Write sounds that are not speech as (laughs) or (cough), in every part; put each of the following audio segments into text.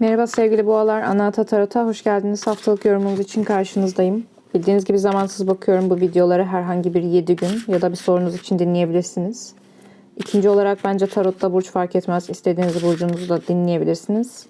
Merhaba sevgili boğalar. Anahta Tarot'a hoş geldiniz. Haftalık yorumunuz için karşınızdayım. Bildiğiniz gibi zamansız bakıyorum bu videoları. Herhangi bir 7 gün ya da bir sorunuz için dinleyebilirsiniz. İkinci olarak bence Tarot'ta burç fark etmez. İstediğiniz burcunuzu da dinleyebilirsiniz.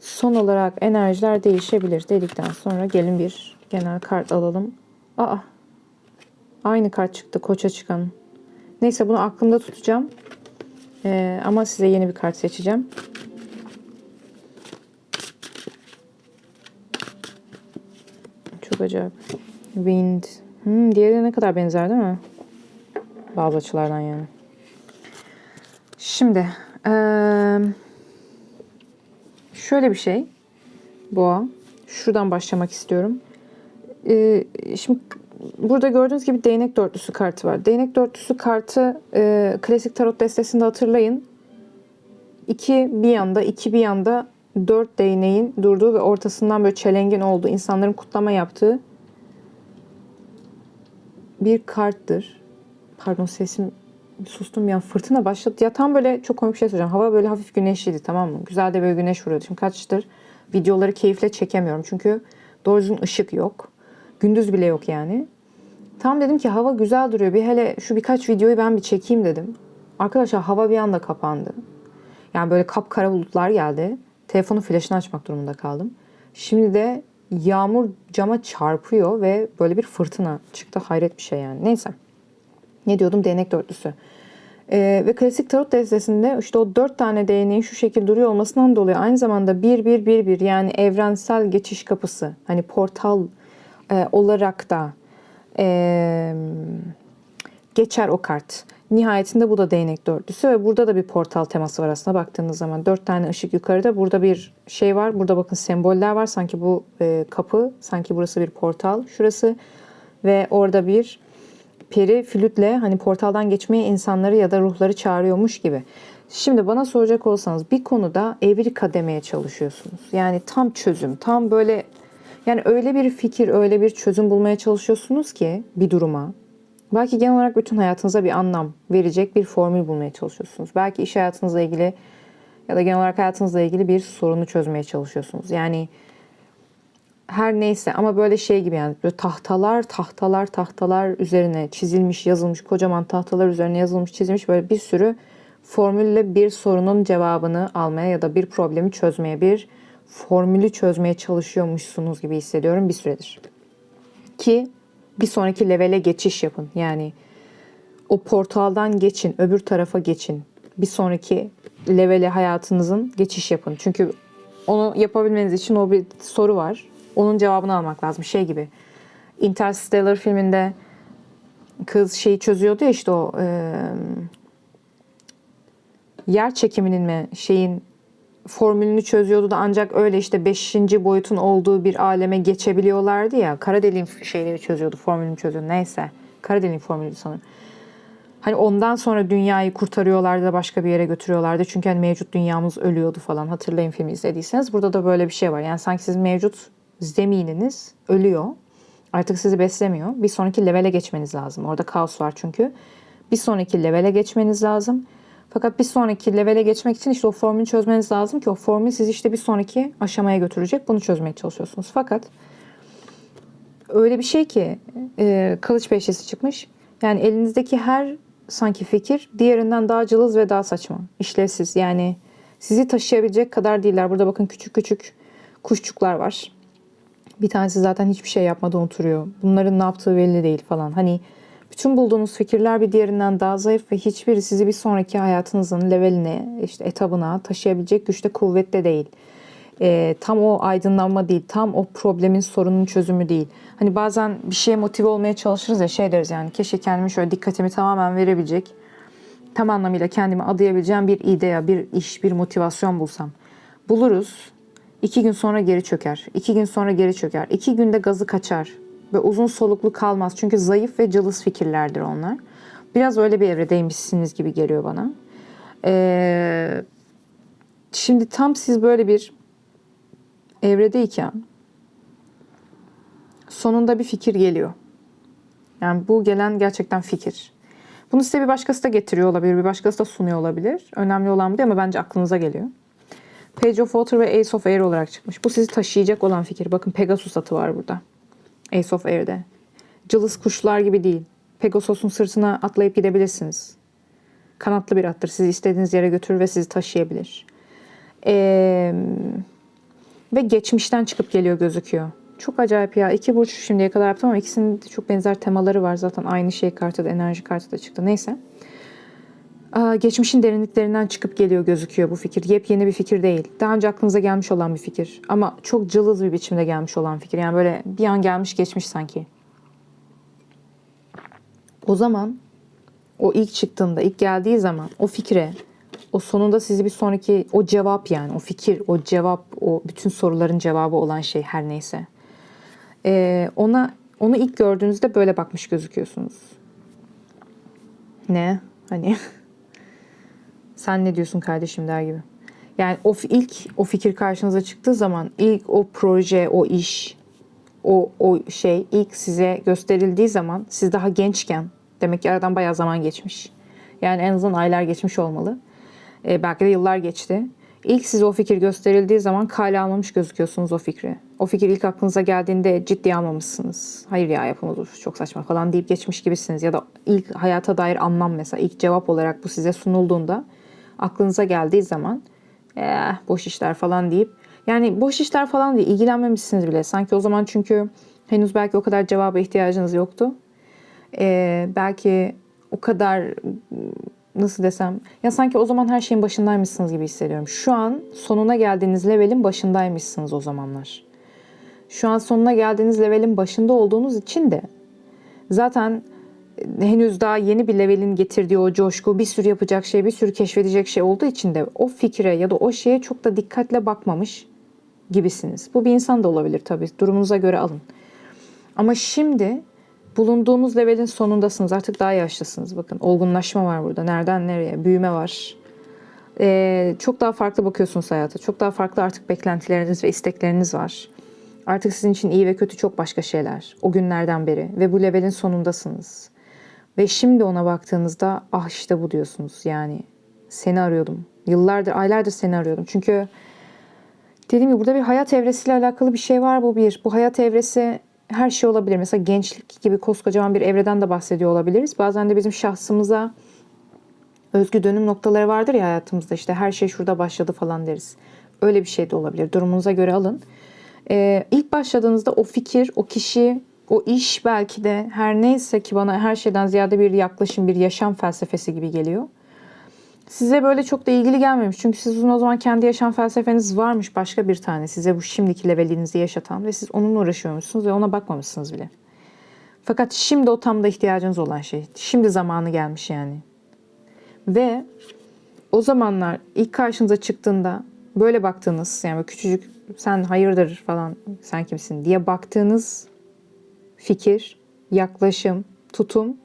Son olarak enerjiler değişebilir dedikten sonra gelin bir genel kart alalım. Aa, aynı kart çıktı koça çıkan. Neyse bunu aklımda tutacağım. Ee, ama size yeni bir kart seçeceğim. Çok acayip. Wind. Hmm, diğeri ne kadar benzer değil mi? Bazı açılardan yani. Şimdi eee, şöyle bir şey. Boğa. Şuradan başlamak istiyorum. Eee, şimdi burada gördüğünüz gibi değnek dörtlüsü kartı var. Değnek dörtlüsü kartı eee, klasik tarot destesinde hatırlayın. İki bir yanda, iki bir yanda dört değneğin durduğu ve ortasından böyle çelengin olduğu, insanların kutlama yaptığı bir karttır. Pardon sesim sustum ya fırtına başladı. Ya tam böyle çok komik bir şey söyleyeceğim. Hava böyle hafif güneşliydi tamam mı? Güzel de böyle güneş vuruyordu. Şimdi kaçtır videoları keyifle çekemiyorum. Çünkü doğru düzgün ışık yok. Gündüz bile yok yani. Tam dedim ki hava güzel duruyor. Bir hele şu birkaç videoyu ben bir çekeyim dedim. Arkadaşlar hava bir anda kapandı. Yani böyle kapkara bulutlar geldi. Telefonun flaşını açmak durumunda kaldım. Şimdi de yağmur cama çarpıyor ve böyle bir fırtına çıktı. Hayret bir şey yani. Neyse. Ne diyordum? Değnek dörtlüsü. Ee, ve klasik tarot destesinde işte o dört tane değneğin şu şekilde duruyor olmasından dolayı aynı zamanda bir bir bir bir yani evrensel geçiş kapısı hani portal e, olarak da e, geçer o kart. Nihayetinde bu da değnek dörtlüsü ve burada da bir portal teması var aslında baktığınız zaman. Dört tane ışık yukarıda. Burada bir şey var. Burada bakın semboller var. Sanki bu e, kapı, sanki burası bir portal. Şurası ve orada bir peri flütle hani portaldan geçmeye insanları ya da ruhları çağırıyormuş gibi. Şimdi bana soracak olsanız bir konuda evrika demeye çalışıyorsunuz. Yani tam çözüm, tam böyle yani öyle bir fikir, öyle bir çözüm bulmaya çalışıyorsunuz ki bir duruma. Belki genel olarak bütün hayatınıza bir anlam verecek bir formül bulmaya çalışıyorsunuz. Belki iş hayatınızla ilgili ya da genel olarak hayatınızla ilgili bir sorunu çözmeye çalışıyorsunuz. Yani her neyse ama böyle şey gibi yani böyle tahtalar tahtalar tahtalar üzerine çizilmiş yazılmış kocaman tahtalar üzerine yazılmış çizilmiş böyle bir sürü formülle bir sorunun cevabını almaya ya da bir problemi çözmeye bir formülü çözmeye çalışıyormuşsunuz gibi hissediyorum bir süredir. Ki bir sonraki levele geçiş yapın. Yani o portaldan geçin, öbür tarafa geçin. Bir sonraki levele hayatınızın geçiş yapın. Çünkü onu yapabilmeniz için o bir soru var. Onun cevabını almak lazım. Şey gibi. Interstellar filminde kız şeyi çözüyordu ya işte o e, yer çekiminin mi şeyin formülünü çözüyordu da ancak öyle işte 5. boyutun olduğu bir aleme geçebiliyorlardı ya. Kara deliğin şeyleri çözüyordu, formülünü çözüyordu. Neyse. Kara deliğin formülü sanırım. Hani ondan sonra dünyayı kurtarıyorlardı da başka bir yere götürüyorlardı. Çünkü hani mevcut dünyamız ölüyordu falan. Hatırlayın filmi izlediyseniz. Burada da böyle bir şey var. Yani sanki sizin mevcut zemininiz ölüyor. Artık sizi beslemiyor. Bir sonraki levele geçmeniz lazım. Orada kaos var çünkü. Bir sonraki levele geçmeniz lazım. Fakat bir sonraki levele geçmek için işte o formülü çözmeniz lazım ki o formül sizi işte bir sonraki aşamaya götürecek. Bunu çözmeye çalışıyorsunuz. Fakat öyle bir şey ki e, kılıç beşlisi çıkmış. Yani elinizdeki her sanki fikir diğerinden daha cılız ve daha saçma. işlevsiz. Yani sizi taşıyabilecek kadar değiller. Burada bakın küçük küçük kuşçuklar var. Bir tanesi zaten hiçbir şey yapmadan oturuyor. Bunların ne yaptığı belli değil falan. Hani bütün bulduğunuz fikirler bir diğerinden daha zayıf ve hiçbiri sizi bir sonraki hayatınızın leveline, işte etabına taşıyabilecek güçte kuvvette değil. Ee, tam o aydınlanma değil, tam o problemin sorunun çözümü değil. Hani bazen bir şeye motive olmaya çalışırız ya şey deriz yani keşke kendimi şöyle dikkatimi tamamen verebilecek, tam anlamıyla kendimi adayabileceğim bir idea, bir iş, bir motivasyon bulsam. Buluruz. İki gün sonra geri çöker. İki gün sonra geri çöker. İki günde gazı kaçar ve uzun soluklu kalmaz. Çünkü zayıf ve cılız fikirlerdir onlar. Biraz öyle bir evredeymişsiniz gibi geliyor bana. Ee, şimdi tam siz böyle bir evredeyken sonunda bir fikir geliyor. Yani bu gelen gerçekten fikir. Bunu size bir başkası da getiriyor olabilir, bir başkası da sunuyor olabilir. Önemli olan bu değil ama bence aklınıza geliyor. Page of Water ve Ace of Air olarak çıkmış. Bu sizi taşıyacak olan fikir. Bakın Pegasus atı var burada. Ace of Air'de. Cılız kuşlar gibi değil. Pegasus'un sırtına atlayıp gidebilirsiniz. Kanatlı bir attır. Sizi istediğiniz yere götürür ve sizi taşıyabilir. Ee, ve geçmişten çıkıp geliyor gözüküyor. Çok acayip ya. İki burç şimdiye kadar yaptım ama ikisinin çok benzer temaları var. Zaten aynı şey kartı da enerji kartı da çıktı. Neyse. Geçmişin derinliklerinden çıkıp geliyor gözüküyor bu fikir. Yepyeni bir fikir değil. Daha önce aklınıza gelmiş olan bir fikir. Ama çok cılız bir biçimde gelmiş olan fikir. Yani böyle bir an gelmiş geçmiş sanki. O zaman o ilk çıktığında, ilk geldiği zaman o fikre, o sonunda sizi bir sonraki o cevap yani o fikir, o cevap, o bütün soruların cevabı olan şey her neyse. Ee, ona onu ilk gördüğünüzde böyle bakmış gözüküyorsunuz. Ne? Hani (laughs) sen ne diyorsun kardeşim der gibi. Yani o ilk o fikir karşınıza çıktığı zaman ilk o proje, o iş, o o şey ilk size gösterildiği zaman siz daha gençken demek ki aradan bayağı zaman geçmiş. Yani en azından aylar geçmiş olmalı. Ee, belki de yıllar geçti. İlk size o fikir gösterildiği zaman kale almamış gözüküyorsunuz o fikri. O fikir ilk aklınıza geldiğinde ciddiye almamışsınız. Hayır ya yapılmaz çok saçma falan deyip geçmiş gibisiniz. Ya da ilk hayata dair anlam mesela ilk cevap olarak bu size sunulduğunda aklınıza geldiği zaman eh, boş işler falan deyip yani boş işler falan değil ilgilenmemişsiniz bile. Sanki o zaman çünkü henüz belki o kadar cevaba ihtiyacınız yoktu. Ee, belki o kadar nasıl desem ya sanki o zaman her şeyin başındaymışsınız gibi hissediyorum. Şu an sonuna geldiğiniz levelin başındaymışsınız o zamanlar. Şu an sonuna geldiğiniz levelin başında olduğunuz için de zaten henüz daha yeni bir levelin getirdiği o coşku, bir sürü yapacak şey, bir sürü keşfedecek şey olduğu için de o fikre ya da o şeye çok da dikkatle bakmamış gibisiniz. Bu bir insan da olabilir tabii. Durumunuza göre alın. Ama şimdi bulunduğunuz levelin sonundasınız. Artık daha yaşlısınız. Bakın olgunlaşma var burada. Nereden nereye? Büyüme var. Ee, çok daha farklı bakıyorsunuz hayata. Çok daha farklı artık beklentileriniz ve istekleriniz var. Artık sizin için iyi ve kötü çok başka şeyler. O günlerden beri. Ve bu levelin sonundasınız. Ve şimdi ona baktığınızda ah işte bu diyorsunuz. Yani seni arıyordum. Yıllardır, aylardır seni arıyordum. Çünkü dediğim gibi burada bir hayat evresiyle alakalı bir şey var bu bir. Bu hayat evresi her şey olabilir. Mesela gençlik gibi koskocaman bir evreden de bahsediyor olabiliriz. Bazen de bizim şahsımıza özgü dönüm noktaları vardır ya hayatımızda. İşte her şey şurada başladı falan deriz. Öyle bir şey de olabilir. Durumunuza göre alın. Ee, ilk başladığınızda o fikir, o kişi, o iş belki de her neyse ki bana her şeyden ziyade bir yaklaşım, bir yaşam felsefesi gibi geliyor. Size böyle çok da ilgili gelmemiş. Çünkü sizin o zaman kendi yaşam felsefeniz varmış başka bir tane. Size bu şimdiki levelinizi yaşatan ve siz onunla uğraşıyormuşsunuz ve ona bakmamışsınız bile. Fakat şimdi o tam da ihtiyacınız olan şey. Şimdi zamanı gelmiş yani. Ve o zamanlar ilk karşınıza çıktığında böyle baktığınız yani küçücük sen hayırdır falan sen kimsin diye baktığınız fikir, yaklaşım, tutum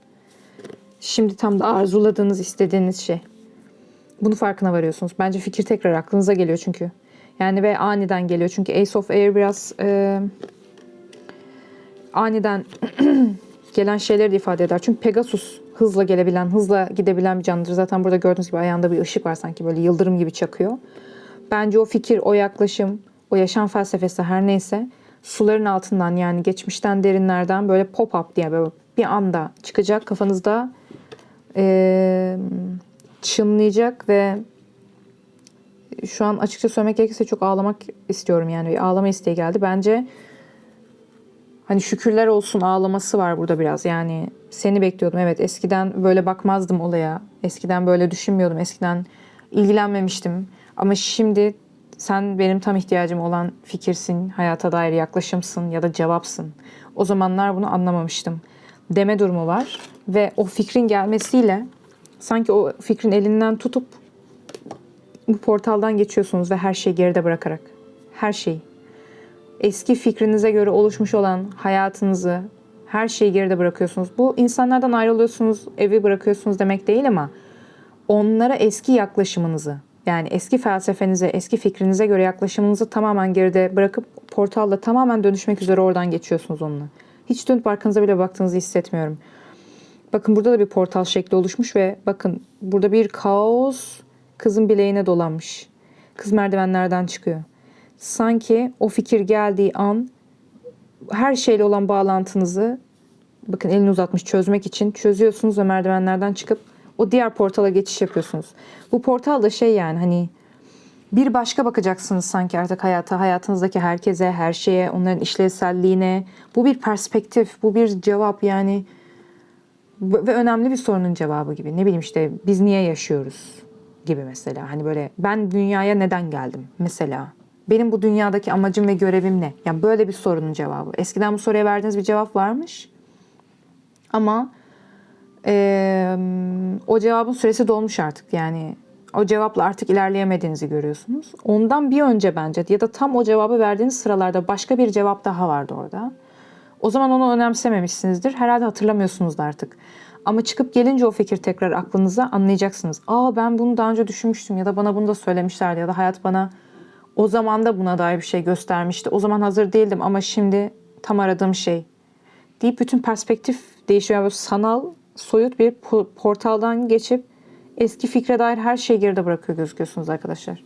şimdi tam da arzuladığınız, istediğiniz şey. Bunu farkına varıyorsunuz. Bence fikir tekrar aklınıza geliyor çünkü. Yani ve aniden geliyor. Çünkü Ace of Air biraz e, aniden (clears throat) gelen şeyleri de ifade eder. Çünkü Pegasus hızla gelebilen, hızla gidebilen bir canlıdır. Zaten burada gördüğünüz gibi ayağında bir ışık var sanki böyle yıldırım gibi çakıyor. Bence o fikir, o yaklaşım, o yaşam felsefesi her neyse suların altından yani geçmişten derinlerden böyle pop-up diye böyle bir anda çıkacak kafanızda eee çınlayacak ve şu an açıkça söylemek gerekirse çok ağlamak istiyorum yani. Bir ağlama isteği geldi. Bence hani şükürler olsun ağlaması var burada biraz. Yani seni bekliyordum. Evet eskiden böyle bakmazdım olaya. Eskiden böyle düşünmüyordum. Eskiden ilgilenmemiştim. Ama şimdi sen benim tam ihtiyacım olan fikirsin hayata dair yaklaşımsın ya da cevapsın o zamanlar bunu anlamamıştım deme durumu var ve o fikrin gelmesiyle sanki o fikrin elinden tutup bu portaldan geçiyorsunuz ve her şeyi geride bırakarak. Her şeyi. Eski fikrinize göre oluşmuş olan hayatınızı, her şeyi geride bırakıyorsunuz. Bu insanlardan ayrılıyorsunuz, evi bırakıyorsunuz demek değil ama onlara eski yaklaşımınızı, yani eski felsefenize, eski fikrinize göre yaklaşımınızı tamamen geride bırakıp portalla tamamen dönüşmek üzere oradan geçiyorsunuz onunla. Hiç dönüp arkanıza bile baktığınızı hissetmiyorum. Bakın burada da bir portal şekli oluşmuş ve bakın burada bir kaos kızın bileğine dolanmış. Kız merdivenlerden çıkıyor. Sanki o fikir geldiği an her şeyle olan bağlantınızı bakın elini uzatmış çözmek için çözüyorsunuz ve merdivenlerden çıkıp o diğer portala geçiş yapıyorsunuz. Bu portal da şey yani hani bir başka bakacaksınız sanki artık hayata, hayatınızdaki herkese, her şeye, onların işlevselliğine. Bu bir perspektif, bu bir cevap yani ve önemli bir sorunun cevabı gibi. Ne bileyim işte biz niye yaşıyoruz gibi mesela. Hani böyle ben dünyaya neden geldim mesela. Benim bu dünyadaki amacım ve görevim ne? Yani böyle bir sorunun cevabı. Eskiden bu soruya verdiğiniz bir cevap varmış. Ama eee, o cevabın süresi dolmuş artık. Yani o cevapla artık ilerleyemediğinizi görüyorsunuz. Ondan bir önce bence ya da tam o cevabı verdiğiniz sıralarda başka bir cevap daha vardı orada. O zaman onu önemsememişsinizdir. Herhalde hatırlamıyorsunuz da artık. Ama çıkıp gelince o fikir tekrar aklınıza anlayacaksınız. Aa ben bunu daha önce düşünmüştüm ya da bana bunu da söylemişlerdi ya da hayat bana o zaman da buna dair bir şey göstermişti. O zaman hazır değildim ama şimdi tam aradığım şey deyip bütün perspektif değişiyor. Yani sanal, soyut bir po- portaldan geçip eski fikre dair her şeyi geride bırakıyor gözüküyorsunuz arkadaşlar.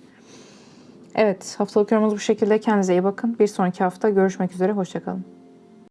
Evet haftalık yorumumuz bu şekilde. Kendinize iyi bakın. Bir sonraki hafta görüşmek üzere. Hoşçakalın.